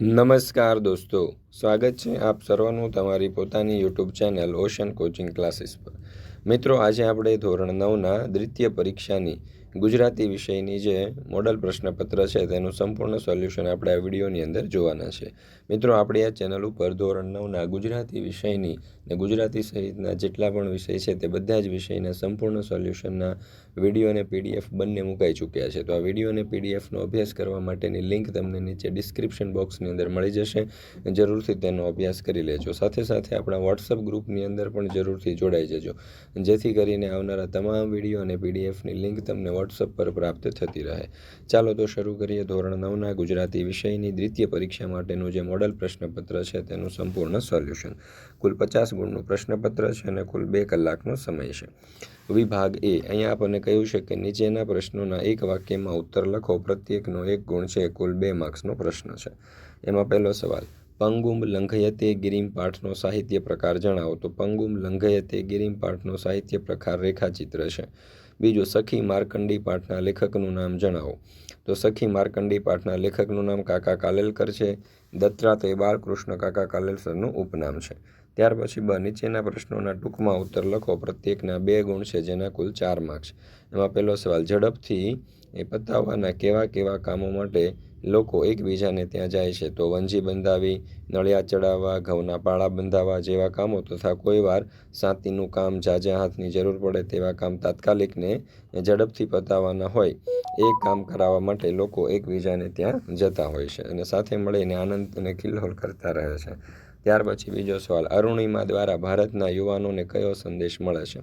નમસ્કાર દોસ્તો, સ્વાગત છે આપ સર્વનું તમારી પોતાની YouTube channel ocean coaching classes પર. મિત્રો, આજે આપણે ધોરણ નવના દ્વિતીય પરીક્ષાની ગુજરાતી વિષયની જે મોડલ પ્રશ્નપત્ર છે, તેનું સંપૂર્ણ સોલ્યુશન આપણે આ વિડીયોની અંદર જોવાના છે. મિત્રો, આપણી આ ચેનલ ઉપર ધોરણ નવના ગુજરાતી વિષયની ને ગુજરાતી સહિતના જેટલા પણ વિષય છે, તે બધા જ વિષયના સંપૂર્ણ સોલ્યુશનના વીડિયો અને પીડીએફ બંને મુકાઈ ચૂક્યા છે. તો આ વીડિયો અને પીડીએફનો અભ્યાસ કરવા માટેની લિંક તમને નીચે ડિસ્ક્રિપ્શન બોક્સની અંદર મળી જશે. જરૂરથી તેનો અભ્યાસ કરી લેજો. સાથે સાથે આપણા વોટ્સઅપ ગ્રુપની અંદર પણ જરૂરથી જોડાઈ જજો. જેથી કરીને આવનારા તમામ વીડિયો અને પીડીએફની લિંક તમને વોટ્સઅપ પર પ્રાપ્ત થતી રહે. ચાલો તો શરૂ કરીએ ધોરણ નવના ગુજરાતી વિષયની દ્વિતીય પરીક્ષા માટેનું જે મોડલ પ્રશ્નપત્ર છે તેનું સંપૂર્ણ સોલ્યુશન. કુલ પચાસ ગુણનું પ્રશ્નપત્ર છે અને કુલ બે કલાકનો સમય છે. વિભાગ એ, અહીંયા આપણને કહ્યું છે કે નીચેના પ્રશ્નોના એક વાક્યમાં ઉત્તર લખો. પ્રત્યેકનો એક ગુણ છે, કુલ બે માર્ક્સનો પ્રશ્ન છે. એમાં પહેલો સવાલ, પંગુમ લંઘયતે ગિરિમ પાઠનો સાહિત્ય પ્રકાર જણાવો. તો, પંગુમ લંઘયતે ગિરિમ પાઠનો સાહિત્ય પ્રકાર રેખાચિત્ર છે. બીજું સખી માર્કંડી પાઠના લેખકનું નામ જણાવો. તો સખી માર્કંડી પાઠના લેખકનું નામ કાકા કાલેલકર છે. દત્તાત્રેય બાળકૃષ્ણ કાકા કાલેલકરનું ઉપનામ છે. ત્યાર પછી બ નીચેના પ્રશ્નોના ટૂંકમાં ઉત્તર લખો. પ્રત્યેકના બે ગુણ છે જેના કુલ ચાર માર્ક્સ. એમાં પહેલો સવાલ, ઝડપથી એ પતાવવાના કેવા કેવા કામો માટે લોકો એકબીજાને ત્યાં જાય છે. તો વંજી બંધાવી, નળિયા ચડાવવા, ઘઉંના પાળા બંધાવવા જેવા કામો તથા કોઈ વાર સાતીનું કામ જાજા હાથની જરૂર પડે તેવા કામ તાત્કાલિકને ઝડપથી પતાવવાના હોય, એ કામ કરાવવા માટે લોકો એકબીજાને ત્યાં જતા હોય છે અને સાથે મળીને આનંદ અને કિલ્લોલ કરતા રહે છે. ત્યાર પછી બીજો સવાલ, અરુણિમા દ્વારા ભારતના યુવાનોને કયો સંદેશ મળે છે?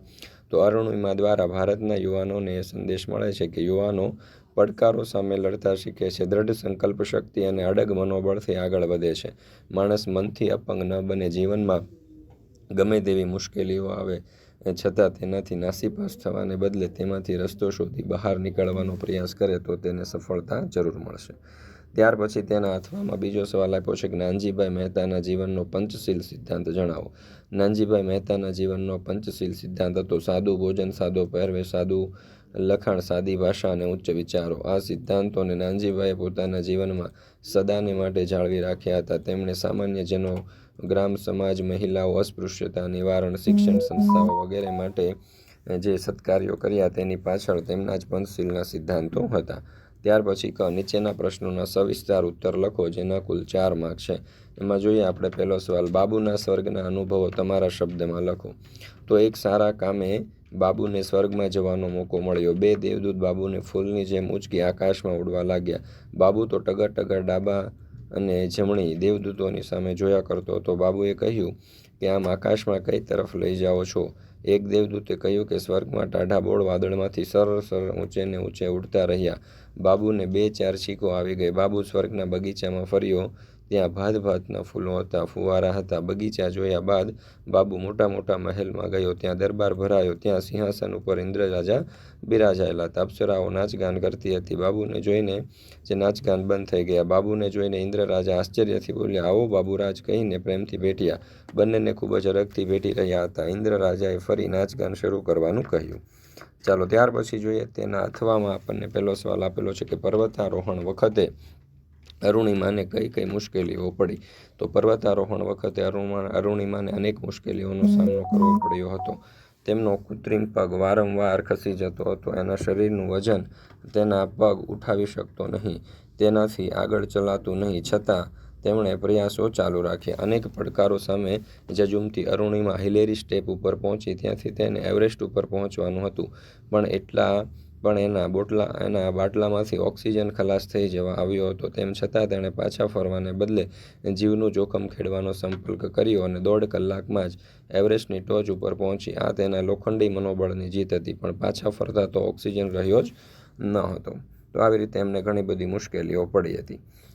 તો અરુણિમા દ્વારા ભારતના યુવાનોને એ સંદેશ મળે છે કે યુવાનો પડકારો સામે લડતા શીખે છે, દ્રઢ સંકલ્પ શક્તિ અને અડગ મનોબળથી આગળ વધે છે. માણસ મનથી અપંગ ન બને, જીવનમાં ગમે તેવી મુશ્કેલીઓ આવે, છતાં તેનાથી નાસીપાસ થવાને બદલે તેમાંથી રસ્તો શોધી બહાર નીકળવાનો પ્રયાસ કરે તો તેને સફળતા જરૂર મળશે. ત્યાર પછી તેના અથવામાં બીજો સવાલ આપ્યો છે કે નાનજીભાઈ મહેતાના જીવનનો પંચશીલ સિદ્ધાંત જણાવો. નાનજીભાઈ મહેતાના જીવનનો પંચશીલ સિદ્ધાંત હતો. સાદું ભોજન, સાદો પહેરવે, સાદું લખાણ, સાદી ભાષા અને ઉચ્ચ વિચારો. આ સિદ્ધાંતોને નાનજીભાઈએ પોતાના જીવનમાં સદાને માટે જાળવી રાખ્યા હતા. તેમણે સામાન્ય જનો, ગ્રામ સમાજ, મહિલાઓ, અસ્પૃશ્યતા, નિવારણ, શિક્ષણ સંસ્થાઓ વગેરે માટે જે સત્કાર્યો કર્યા તેની પાછળ તેમના જ પંચશીલના સિદ્ધાંતો હતા. ત્યાર પછી ક, નીચેના પ્રશ્નોના સવિસ્તાર ઉત્તર લખો, જેના કુલ ચાર માર્ક છે. એમાં જોઈએ આપણે પહેલો સવાલ, બાબુના સ્વર્ગના અનુભવો તમારા શબ્દમાં લખો. તો એક સારા કામે બાબુને સ્વર્ગમાં જવાનો મોકો મળ્યો. બે દેવદૂત બાબુને ફૂલની જેમ ઉચકી આકાશમાં ઉડવા લાગ્યા. બાબુ તો ટગર ટગર ડાબા અને જમણી દેવદૂતોની સામે જોયા કરતો હતો. બાબુએ કહ્યું કે, આમ આકાશમાં કઈ તરફ લઈ જાઓ છો? એક દેવદૂતે કહ્યું કે સ્વર્ગમાં ટાઢા બોળ વાદળમાંથી સરળ સરળ ઊંચે ને ઊંચે ઉડતા રહ્યા. બાબુને બે ચાર છીકો આવી ગઈ. બાબુ સ્વર્ગના બગીચામાં ફર્યો. ત્યાં ભાત ભાતના ફૂલો હતા, ફુવારા હતા, બગીચા જોયા બાદ બાબુ મોટા મોટા મહેલમાં ગયો, ત્યાં દરબાર ભરાયો, ત્યાં સિંહાસન ઉપર ઇન્દ્ર રાજા બિરાજાયેલા હતા અપ્સરાઓ નાચગાન કરતી હતી, બાબુને જોઈને જે નાચગાન બંધ થઈ ગયા, બાબુને જોઈને ઇન્દ્ર રાજા આશ્ચર્યથી બોલ્યા, આવો બાબુરાજ કહીને પ્રેમથી ભેટ્યા, બંનેને ખૂબ જ અરગથી ભેટી રહ્યા હતા ઇન્દ્ર રાજાએ ફરી નાચગાન શરૂ કરવાનું કહ્યું. ચાલો, ત્યાર પછી જોઈએ તેના અથવામાં આપણને પહેલો સવાલ આપેલો છે કે પર્વતારોહણ વખતે અરુણિમાને કઈ કઈ મુશ્કેલીઓ પડી? તો પર્વતારોહણ વખતે અરુણિમા અરુણિમાને અનેક મુશ્કેલીઓનો સામનો કરવો પડ્યો હતો. તેમનો કૃત્રિમ પગ વારંવાર ખસી જતો હતો. એના શરીરનું વજન તેના પગ ઉઠાવી શકતો નહીં. તેનાથી આગળ ચલાતું નહીં. છતાં તેમણે પ્રયાસો ચાલુ રાખ્યા. અનેક પડકારો સામે જજુમતી અરુણિમા હિલેરી સ્ટેપ ઉપર પહોંચી. ત્યાંથી તેને એવરેસ્ટ ઉપર પહોંચવાનું હતું. પણ એટલા પણ એના બોટલા, એના બાટલામાંથી ઓક્સિજન ખલાસ થઈ જવા આવ્યો હતો. તેમ છતાં તેણે પાછા ફરવાને બદલે જીવનું જોખમ ખેડવાનો સંપર્ક કર્યો અને દોઢ કલાકમાં જ એવરેસ્ટની ટોચ ઉપર પહોંચી. આ તેના લોખંડી મનોબળની જીત હતી, પણ પાછા ફરતા તો ઓક્સિજન રહ્યો જ ન હતો. તો આવી રીતે એમને ઘણી બધી મુશ્કેલીઓ પડી હતી.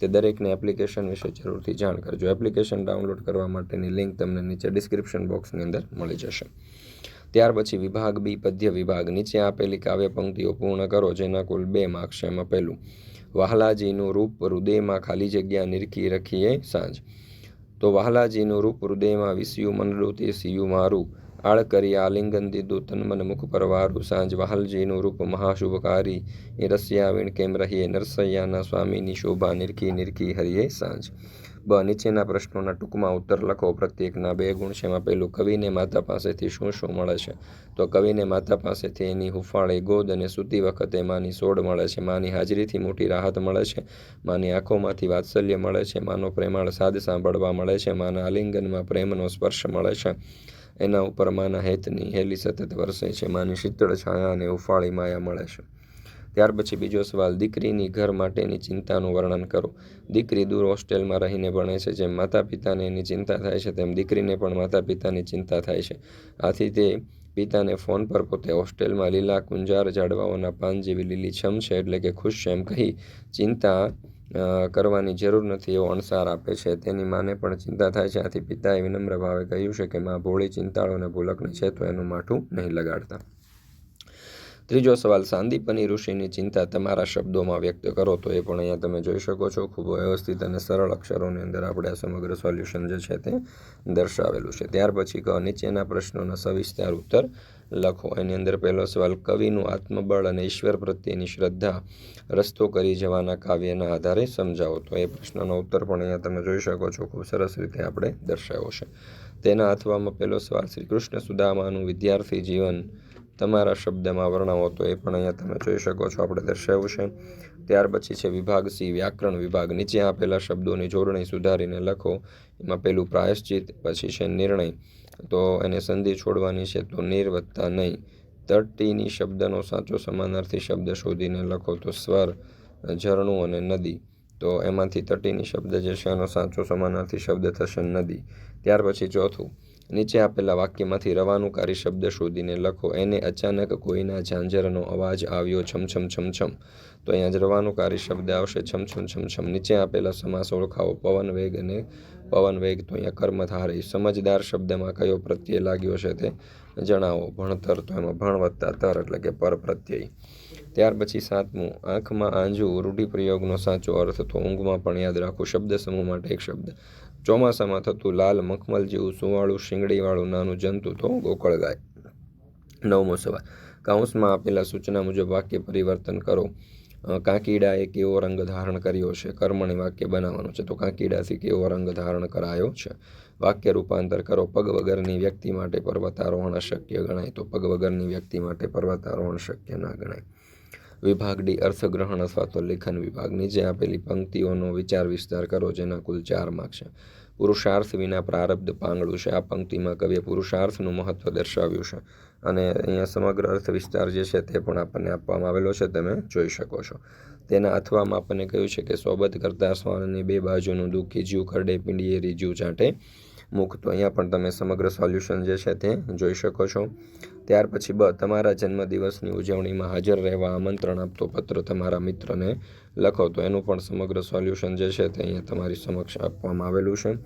તે દરેકને એપ્લિકેશન વિશે જરૂરથી જાણ કરજો. એપ્લિકેશન ડાઉનલોડ કરવા માટેની લિંક તમને નીચે ડિસ્ક્રિપ્શન બોક્સની અંદર મળી જશે. ત્યાર પછી વિભાગ બી, પદ્ય વિભાગ. નીચે આપેલી કાવ્ય પંક્તિઓ પૂર્ણ કરો, જેના કુલ બે માર્ક્સ છે એમાં વહાલાજીનું રૂપ હૃદયમાં ખાલી જગ્યા નિરખી રખીએ સાંજ. તો વાહલાજીનું રૂપ હૃદયમાં વિસ્યું મનડું તે સિયું મારું. આળ કરી આલિંગન દીધું તન્મન મુખ પરવારું સાંજ વહાલજીનું રૂપ મહાશુભકારી. એ રસિયા વીણ કેમ રહીએ? નરસૈયાના સ્વામીની શોભા નિરખી નિરખી હરિયે સાંજ. બ નીચેના પ્રશ્નોના ટૂંકમાં ઉત્તર લખો. પ્રત્યેકના બે ગુણ છે એમાં પહેલું કવિને માતા પાસેથી શું શું મળે છે? તો કવિને માતા પાસેથી એની હુફાળી ગોદ અને સૂતી વખતે માની સોડ મળે છે. માની હાજરીથી મોટી રાહત મળે છે. માની આંખોમાંથી વાત્સલ્ય મળે છે. માનો પ્રેમાળ સાદ સાંભળવા મળે છે. માના આલિંગનમાં પ્રેમનો સ્પર્શ મળે છે. એના ઉપર માના હેતની હેલી સતત વરસે છે, માની શીતળ છાયા અને ઉફાળી માયા મળે છે. ત્યાર પછી બીજો સવાલ, દીકરીની ઘર માટેની ચિંતાનું વર્ણન કરો. દીકરી દૂર હોસ્ટેલમાં રહીને ભણે છે, જેમ માતા પિતાને એની ચિંતા થાય છે, તેમ દીકરીને પણ માતા પિતાની ચિંતા થાય છે. આથી તે પિતાને ફોન પર પોતે હોસ્ટેલમાં લીલા કુંજાર ઝાડવાઓના પાન જેવી લીલી છમ છે, એટલે કે ખુશ છે એમ કહી ચિંતા કરવાની જરૂર નથી એવો અણસાર આપે છે. તેની માને પણ ચિંતા થાય છે. આથી પિતાએ વિનમ્ર ભાવે કહ્યું છે કે, માં ભોળી ચિંતાળો અને ભૂલકને છે તો એનું માઠું નહીં લગાડતા. ત્રીજો સવાલ સાંદીપની ઋષિની ચિંતા તમારા શબ્દોમાં વ્યક્ત કરો તો એ પણ અહીંયા તમે જોઈ શકો છો. ખૂબ વ્યવસ્થિત અને સરળ અક્ષરોની અંદર આપણે આ સમગ્ર સોલ્યુશન જે છે તે દર્શાવેલું છે. ત્યાર પછી કહો નીચેના પ્રશ્નોના સવિસ્તાર ઉત્તર લખો. એની અંદર પહેલો સવાલ, કવિનું આત્મબળ અને ઈશ્વર પ્રત્યેની શ્રદ્ધા રસ્તો કરી જવાના કાવ્યના આધારે સમજાવો. તો એ પ્રશ્નનો ઉત્તર પણ અહીંયા તમે જોઈ શકો છો. ખૂબ સરસ રીતે આપણે દર્શાવ્યો છે. તેના અથવામાં પહેલો સવાલ, શ્રી કૃષ્ણ સુદામાનું વિદ્યાર્થી જીવન તમારા શબ્દમાં વર્ણવો તો એ પણ અહીંયા તમે જોઈ શકો છો, આપણે દર્શાવ્યું છે. ત્યાર પછી છે વિભાગ સી, વ્યાકરણ વિભાગ. નીચે આપેલા શબ્દોની જોડણી સુધારીને લખો. એમાં પેલું પ્રાયશ્ચિત, પછી છે નિર્ણય. તો એને સંધિ છોડવાની છે તો નિર વત્તા નહીં. તટીની શબ્દનો સાચો સમાનાર્થી શબ્દ શોધીને લખો તો સ્વર, ઝરણું અને નદી. તો એમાંથી તટીની શબ્દ જે છે એનો સાચો સમાનાર્થી શબ્દ થશે નદી. ત્યાર પછી ચોથું. નીચે આપેલા વાક્યમાંથી રવાનુકારી શબ્દ શોધીને લખો. એને અચાનક કોઈના ઝાંઝરનો અવાજ આવ્યો છમછમ છમછમ. તો અહીંયા જ રવાનુકારી શબ્દ આવશે છમછમ છમછમ. નીચે આપેલા સમાસ ઓળખાવો. પવન વેગ અને પવન વેગ તો અહીંયા કર્મધારી. સમજદાર શબ્દમાં કયો પ્રત્યય લાગ્યો છે તે જણાવો. ભણતર તો એમાં ભણ વત્તા તર એટલે કે પર પ્રત્યય. ત્યાર પછી સાતમું. આંખમાં આંજુ રૂઢિપ્રયોગનો સાચો અર્થ તો ઊંઘમાં પણ યાદ રાખો. શબ્દ સમૂહ માટે એક શબ્દ. ચોમાસામાં થતું લાલ મખમલ જેવું સુવાળું શિંગડીવાળું નાનું જંતુ તો ગોકળ ગાય. નવમો સવાલ. કાઉન્સમાં આપેલા સૂચના મુજબ વાક્ય પરિવર્તન કરો. કાંકીડાએ કેવો રંગ ધારણ કર્યો છે? કર્મણી વાક્ય બનાવવાનું છે. તો કાંકીડાથી કેવો રંગ ધારણ કરાયો છે? વાક્ય રૂપાંતર કરો. પગ વગરની વ્યક્તિ માટે પર્વતારોહણ અશક્ય ગણાય. તો પગ વગરની વ્યક્તિ માટે પર્વતારોહણ શક્ય ના ગણાય. વિભાગ ડી અર્થગ્રહણ અથવા તો લેખન વિભાગ નીચે આપેલી પંક્તિઓનો વિચાર વિસ્તાર કરો જેના કુલ ચાર માર્ક છે. પુરુષાર્થ વિના પ્રારબ્ધ પાંગળું છે. આ પંક્તિમાં કવિએ પુરુષાર્થનું મહત્વ દર્શાવ્યું છે અને અહીંયા સમગ્ર અર્થ વિસ્તાર જે છે તે પણ આપણને આપવામાં આવેલો છે. તમે જોઈ શકો છો. તેના અથવામાં આપણને કહ્યું છે કે સોબત કરતા સ્વાનની બે બાજુનું દુઃખી જીવ ખરડે, પીંડીએ રીજ્યું ચાટે મુખ તો અહીંયા પણ તમે સમગ્ર સોલ્યુશન જે છે તે જોઈ શકો છો. ત્યાર પછી બ, તમારા જન્મદિવસની ઉજવણીમાં હાજર રહેવા આમંત્રણ આપતો પત્ર તમારા મિત્રને લખો. તો એનું પણ સમગ્ર સોલ્યુશન જે છે તે અહીંયા તમારી સમક્ષ આપવામાં આવેલું છે.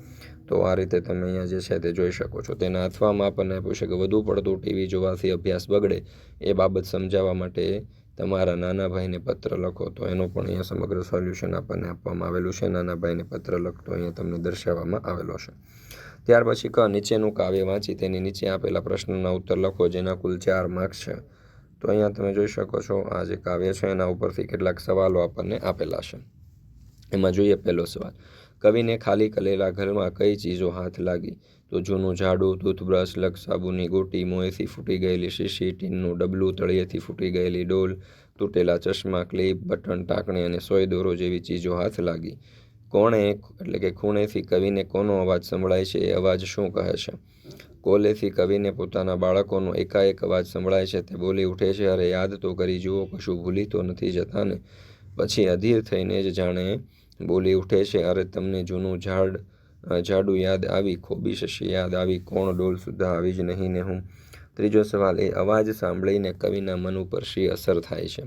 તો આ રીતે તમે અહીંયા જે છે તે જોઈ શકો છો. તેના અથવામાં આપણને આપ્યું છે કે વધુ પડતું ટીવી જોવાથી અભ્યાસ બગડે એ બાબત સમજાવવા માટે તમારા નાના ભાઈને પત્ર લખો, તો એનો પણ અહીંયા સમગ્ર સોલ્યુશન આપણને આપવામાં આવેલું છે. નાના ભાઈને પત્ર લખતો અહીંયા તમને દર્શાવવામાં આવેલો છે. ત્યાર પછી ક, નીચેનું કાવ્ય વાંચી, તેની નીચે આપેલા પ્રશ્નના ઉત્તર લખો, જેના કુલ ચાર માર્ક્સ છે. તો અહીંયા તમે જોઈ શકો છો, આ જે કાવ્ય છે, એના ઉપરથી કેટલાક સવાલો આપણને આપેલા છે. એમાં જોઈએ પહેલો સવાલ. કવિને ખાલી કરેલા ઘરમાં કઈ ચીજો હાથ લાગી? તો જૂનું ઝાડુ ટૂથબ્રશ લગ સાબુની ગોટી, મોંએથી ફૂટી ગયેલી શીશી, ટીનનું ડબલું, તળિયેથી ફૂટી ગયેલી ડોલ, તૂટેલા ચશ્મા, ક્લિપ, બટન, ટાંકણી અને સોય દોરો જેવી ચીજો હાથ લાગી. કોણે એટલે કે ખૂણેથી કવિને કોનો અવાજ સંભળાય છે એ અવાજ શું કહે છે? કોલેથી કવિને પોતાના બાળકોનો એકાએક અવાજ સંભળાય છે તે બોલી ઉઠે છે, અરે, યાદ તો કરી જુઓ, કશું ભૂલી તો નથી જતા ને પછી અધીર થઈને જ જાણે બોલી ઉઠે છે, અરે, તમને જૂનું ઝાડ ઝાડુ યાદ આવી, ખોબી શશી યાદ આવી, કોણ ડોલ સુદ્ધા આવી જ નહીં ને હું? ત્રીજો સવાલ, એ અવાજ સાંભળીને કવિના મન ઉપર શી અસર થાય છે?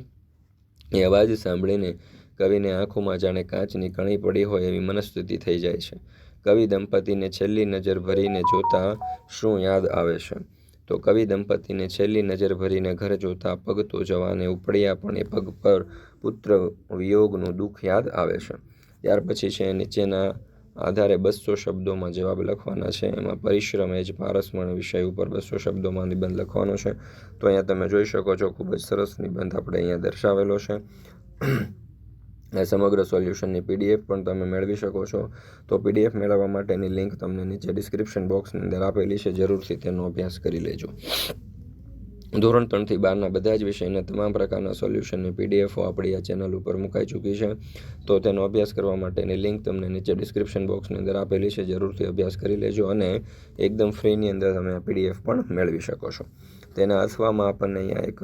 એ અવાજ સાંભળીને કવિને આંખોમાં જાણે કાચની કણી પડી હોય એવી મનસ્થિતિ થઈ જાય છે. કવિ દંપતીને છેલ્લી નજર ભરીને જોતા શું યાદ આવે છે? તો કવિ દંપતીને છેલ્લી નજર ભરીને ઘર જોતા પગ તો જવાને ઉપડ્યા પણ એ પગ પર પુત્ર વિયોગનું દુઃખ યાદ આવે છે. ત્યાર પછી છે નીચેના આધારે બસો શબ્દોમાં જવાબ લખવાના છે. એમાં પરિશ્રમ એ જ પારસમણ વિષય ઉપર બસો શબ્દોમાં નિબંધ લખવાનો છે. તો અહીંયા તમે જોઈ શકો છો, ખૂબ જ સરસ નિબંધ આપણે અહીંયા દર્શાવેલો છે. સમગ્ર સોલ્યુશનની પીડીએફ પણ તમે મેળવી શકો છો. તો પીડીએફ મેળવવા માટેની લિંક તમને નીચે ડિસ્ક્રિપ્શન બોક્સની અંદર આપેલી છે. જરૂરથી તેનો અભ્યાસ કરી લેજો. ધોરણ ત્રણથી બારના બધા જ વિષયના તમામ પ્રકારના સોલ્યુશનની પીડીએફો આપણી આ ચેનલ ઉપર મુકાઈ ચૂકી છે. તો તેનો અભ્યાસ કરવા માટેની લિંક તમને નીચે ડિસ્ક્રિપ્શન બોક્સની અંદર આપેલી છે. જરૂરથી અભ્યાસ કરી લેજો અને એકદમ ફ્રીની અંદર તમે આ પીડીએફ પણ મેળવી શકો છો. તેના અથવામાં આપણને અહીંયા એક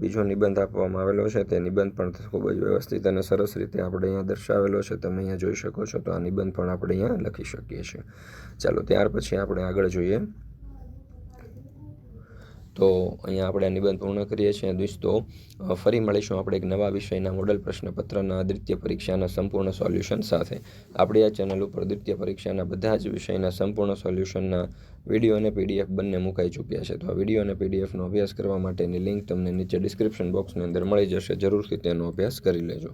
બીજો નિબંધ આપવામાં આવેલો છે. તે નિબંધ પણ ખૂબ જ વ્યવસ્થિત અને સરસ રીતે આપણે અહીંયા દર્શાવેલો છે. તમે અહીંયા જોઈ શકો છો. તો આ નિબંધ પણ આપણે અહીંયા લખી શકીએ છીએ. ચાલો ત્યાર પછી આપણે આગળ જોઈએ. તો અહીંયા આપણે આ નિબંધ પૂર્ણ કરીએ છીએ. દોસ્તો ફરી મળીશું આપણે એક નવા વિષયના મોડલ પ્રશ્નપત્રના દ્વિતીય પરીક્ષાના સંપૂર્ણ સોલ્યુશન સાથે. આપણી આ ચેનલ ઉપર દ્વિતીય પરીક્ષાના બધા જ વિષયના સંપૂર્ણ સોલ્યુશનના વીડિયો અને પીડીએફ બંને મુકાઈ ચૂક્યા છે. તો આ વીડિયો અને પીડીએફનો અભ્યાસ કરવા માટેની લિંક તમને નીચે ડિસ્ક્રિપ્શન બોક્સની અંદર મળી જશે. જરૂરથી તેનો અભ્યાસ કરી લેજો.